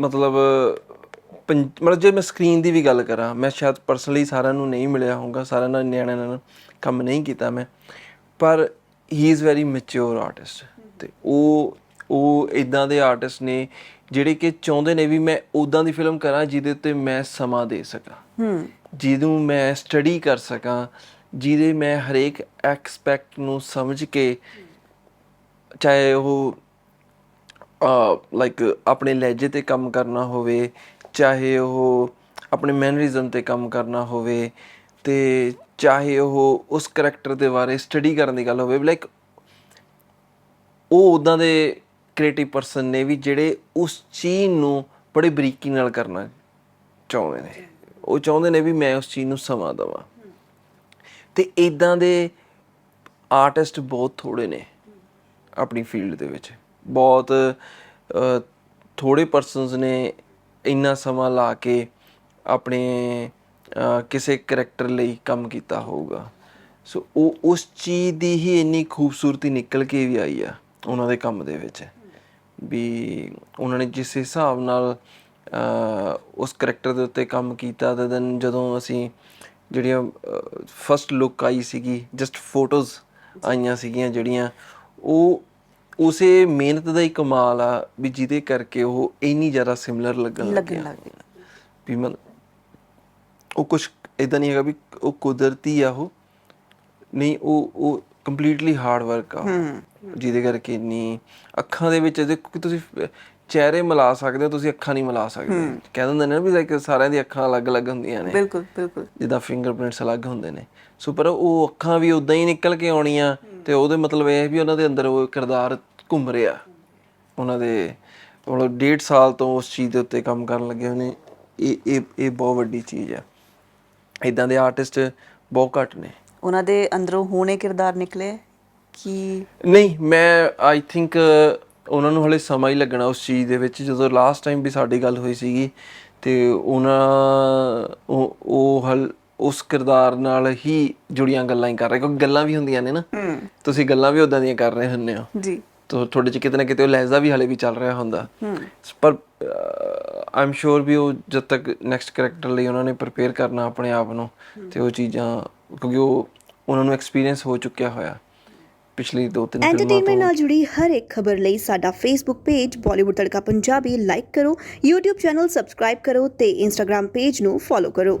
ਮਤਲਬ ਪੰ- ਮਤਲਬ ਜੇ ਮੈਂ ਸਕਰੀਨ ਦੀ ਵੀ ਗੱਲ ਕਰਾਂ ਮੈਂ ਸ਼ਾਇਦ ਪਰਸਨਲੀ ਸਾਰਿਆਂ ਨੂੰ ਨਹੀਂ ਮਿਲਿਆ ਹੋਊਗਾ ਸਾਰਿਆਂ ਨਾਲ ਨਿਆਣਿਆਂ ਨਾਲ ਕੰਮ ਨਹੀਂ ਕੀਤਾ ਮੈਂ ਪਰ he is very mature artist ਤੇ ਉਹ ਉਹ ਇਦਾਂ ਦੇ ਆਰਟਿਸਟ ਨੇ ਜਿਹੜੇ ਕਿ ਚਾਹੁੰਦੇ ਨੇ ਵੀ ਮੈਂ ਉਦਾਂ ਦੀ ਫਿਲਮ ਕਰਾਂ ਜਿਹਦੇ ਉੱਤੇ ਮੈਂ ਸਮਾਂ ਦੇ ਸਕਾਂ। ਹੂੰ। ਜਿਹਨੂੰ ਮੈਂ ਸਟੱਡੀ ਕਰ ਸਕਾਂ ਜਿਹਦੇ ਮੈਂ ਹਰੇਕ ਐਕਸਪੈਕਟ ਨੂੰ ਸਮਝ ਕੇ ਚਾਹੇ ਉਹ ਲਾਈਕ ਆਪਣੇ ਲਹਿਜੇ ਤੇ ਕੰਮ ਕਰਨਾ ਹੋਵੇ, ਚਾਹੇ ਉਹ ਆਪਣੇ ਮੈਨਰਿਜ਼ਮ ਤੇ ਕੰਮ ਕਰਨਾ ਹੋਵੇ ਤੇ ਚਾਹੇ ਉਹ ਉਸ ਕੈਰੈਕਟਰ ਦੇ ਬਾਰੇ ਸਟੱਡੀ ਕਰਨ ਦੀ ਗੱਲ ਹੋਵੇ ਲਾਈਕ ਉਹ ਉਦਾਂ ਦੇ ਕ੍ਰੀਏਟਿਵ ਪਰਸਨ ਨੇ ਵੀ ਜਿਹੜੇ ਉਸ ਚੀਜ਼ ਨੂੰ ਬੜੇ ਬਰੀਕੀ ਨਾਲ ਕਰਨਾ ਚਾਹੁੰਦੇ ਨੇ। ਉਹ ਚਾਹੁੰਦੇ ਨੇ ਵੀ ਮੈਂ ਉਸ ਚੀਜ਼ ਨੂੰ ਸਮਾਂ ਦੇਵਾਂ। ਤੇ ਇਦਾਂ ਦੇ ਆਰਟਿਸਟ ਬਹੁਤ ਥੋੜੇ ਨੇ ਆਪਣੀ ਫੀਲਡ ਦੇ ਵਿੱਚ। ਬਹੁਤ ਅ, ਥੋੜੇ ਪਰਸਨਸ ਨੇ ਇੰਨਾ ਸਮਾਂ ਲਾ ਕੇ ਆਪਣੇ ਕਿਸੇ ਕੈਰੈਕਟਰ ਲਈ ਕੰਮ ਕੀਤਾ ਹੋਊਗਾ। ਸੋ ਉਹ ਉਸ ਚੀਜ਼ ਦੀ ਹੀ ਇੰਨੀ ਖੂਬਸੂਰਤੀ ਨਿਕਲ ਕੇ ਵੀ ਆਈ ਆ ਉਹਨਾਂ ਦੇ ਕੰਮ ਦੇ ਵਿੱਚ। ਵੀ ਉਹਨਾਂ ਨੇ ਜਿਸ ਹਿਸਾਬ ਨਾਲ ਉਸ ਕੈਰੈਕਟਰ ਦੇ ਉੱਤੇ ਕੰਮ ਕੀਤਾ ਤੇ ਦੈਨ ਜਦੋਂ ਅਸੀਂ ਜਿਹੜੀਆਂ ਫਸਟ ਲੁੱਕ ਆਈ ਸੀਗੀ ਜਸਟ ਫੋਟੋਜ਼ ਆਈਆਂ ਸੀਗੀਆਂ ਜਿਹੜੀਆਂ ਉਹ ਉਸੇ ਮਿਹਨਤ ਦਾ ਹੀ ਕਮਾਲ ਆ ਵੀ ਜਿਹਦੇ ਕਰਕੇ ਉਹ ਇੰਨੀ ਜ਼ਿਆਦਾ ਸਿਮਿਲਰ ਲੱਗਣ ਲੱਗਣ ਲੱਗ ਗਿਆ। ਵੀ ਮਨ ਉਹ ਕੁਝ ਇਦਾਂ ਨਹੀਂ ਹੈਗਾ ਵੀ ਉਹ ਕੁਦਰਤੀ ਆ ਉਹ। ਨਹੀਂ ਉਹ ਉਹ ਕੰਪਲੀਟਲੀ ਹਾਰਡ ਵਰਕ ਆ। ਜਿਹਦੇ ਕਰਕੇ ਇੰਨੀ ਅੱਖਾਂ ਦੇ ਵਿੱਚ ਦੇਖੋ ਕਿ ਤੁਸੀਂ ਫ- ਚਿਹਰੇ ਮਿਲਾ ਸਕਦੇ ਹੋ ਤੁਸੀਂ ਅੱਖਾਂ ਨਹੀਂ ਮਿਲਾ ਸਕਦੇ। ਕਹਿ ਦਿੰਦੇ ਨੇ ਨਾ ਵੀ like ਸਾਰਿਆਂ ਦੀ ਅੱਖਾਂ ਅਲੱਗ-ਅਲੱਗ ਹੁੰਦੀਆਂ ਨੇ। ਬਿਲਕੁਲ ਬਿਲਕੁਲ। ਜਿੱਦਾਂ ਫਿੰਗਰਪ੍ਰਿੰਟਸ ਅਲੱਗ ਹੁੰਦੇ ਨੇ। ਸੋ ਪਰ ਉਹ ਅੱਖਾਂ ਵੀ ਉਦਾਂ ਹੀ ਨਿਕਲ ਕੇ ਆਉਣੀਆਂ। ਤੇ ਉਹਦੇ ਮਤਲਬ ਇਹ ਹੈ ਵੀ ਉਹਨਾਂ ਦੇ ਅੰਦਰ ਉਹ ਕਿਰਦਾਰ ਘੁੰਮ ਰਿਹਾ। ਉਹਨਾਂ ਦੇ ਮਤਲਬ ਡੇਢ ਸਾਲ ਤੋਂ ਉਸ ਚੀਜ਼ ਦੇ ਉੱਤੇ ਕੰਮ ਕਰਨ ਲੱਗੇ ਹੋਏ ਨੇ। ਇਹ ਇਹ ਇਹ ਬਹੁਤ ਵੱਡੀ ਚੀਜ਼ ਹੈ। ਇਦਾਂ ਦੇ ਆਰਟਿਸਟ ਬਹੁਤ ਘੱਟ ਨੇ। ਉਹਨਾਂ ਦੇ ਅੰਦਰੋਂ ਹੋਣੇ ਕਿਰਦਾਰ ਨਿਕਲੇ? ਕਿ? ਨਹੀਂ ਮੈਂ ਆਈ ਥਿੰਕ ਉਹਨਾਂ ਨੂੰ ਹਲੇ ਸਮਾਂ ਹੀ ਲੱਗਣਾ ਉਸ ਚੀਜ਼ ਦੇ ਵਿੱਚ। ਜਦੋਂ ਲਾਸਟ ਟਾਈਮ ਵੀ ਸਾਡੀ ਗੱਲ ਹੋਈ ਸੀਗੀ ਤੇ ਉਹਨਾਂ ਉਹ ਉਹ ਹਲ ਉਸ ਕਿਰਦਾਰ ਨਾਲ ਹੀ ਜੁੜੀਆਂ ਗੱਲਾਂ ਹੀ ਕਰ ਰਹੇ ਕਿਉਂਕਿ ਗੱਲਾਂ ਵੀ ਹੁੰਦੀਆਂ ਨੇ ਨਾ। ਤੁਸੀਂ ਗੱਲਾਂ ਵੀ ਉਦਾਂ ਦੀਆਂ ਕਰ ਰਹੇ ਹੁੰਦੇ ਹੋ। ਜੀ। ਤੋ ਤੁਹਾਡੇ ਚ ਕਿਤੇ ਨਾ ਕਿਤੇ ਉਹ ਲਹਿਜ਼ਾ ਵੀ ਹਲੇ ਵੀ ਚੱਲ ਰਿਹਾ ਹੁੰਦਾ। ਪਰ ਆਈ ਐਮ ਸ਼ੋਰ ਵੀ ਉਹ ਜਦ ਤੱਕ ਨੈਕਸਟ ਕੈਰੈਕਟਰ ਲਈ ਉਹਨਾਂ ਨੇ ਪ੍ਰਿਪੇਅਰ ਕਰਨਾ ਆਪਣੇ ਆਪ ਨੂੰ ਤੇ ਉਹ ਚੀਜ਼ਾਂ ਕਿਉਂਕਿ ਉਹ ਉਹਨਾਂ ਨੂੰ ਐਕਸਪੀਰੀਅੰਸ ਹੋ ਚੁੱਕਿਆ ਹੋਇਆ ਪਿਛਲੀ ਦੋ ਤਿੰਨ ਫਿਲਮਾਂ ਐਂਟਰਟੇਨਮੈਂਟ ਤੋਂ ਨਾਲ ਜੁੜੀ ਹਰ ਇੱਕ ਖਬਰ ਲਈ ਸਾਡਾ Facebook page Bollywood Tadka Punjabi like ਕਰੋ YouTube ਚੈਨਲ ਸਬਸਕ੍ਰਾਈਬ ਕਰੋ ਤੇ Instagram ਪੇਜ ਨੂੰ ਫੋਲੋ ਕਰੋ।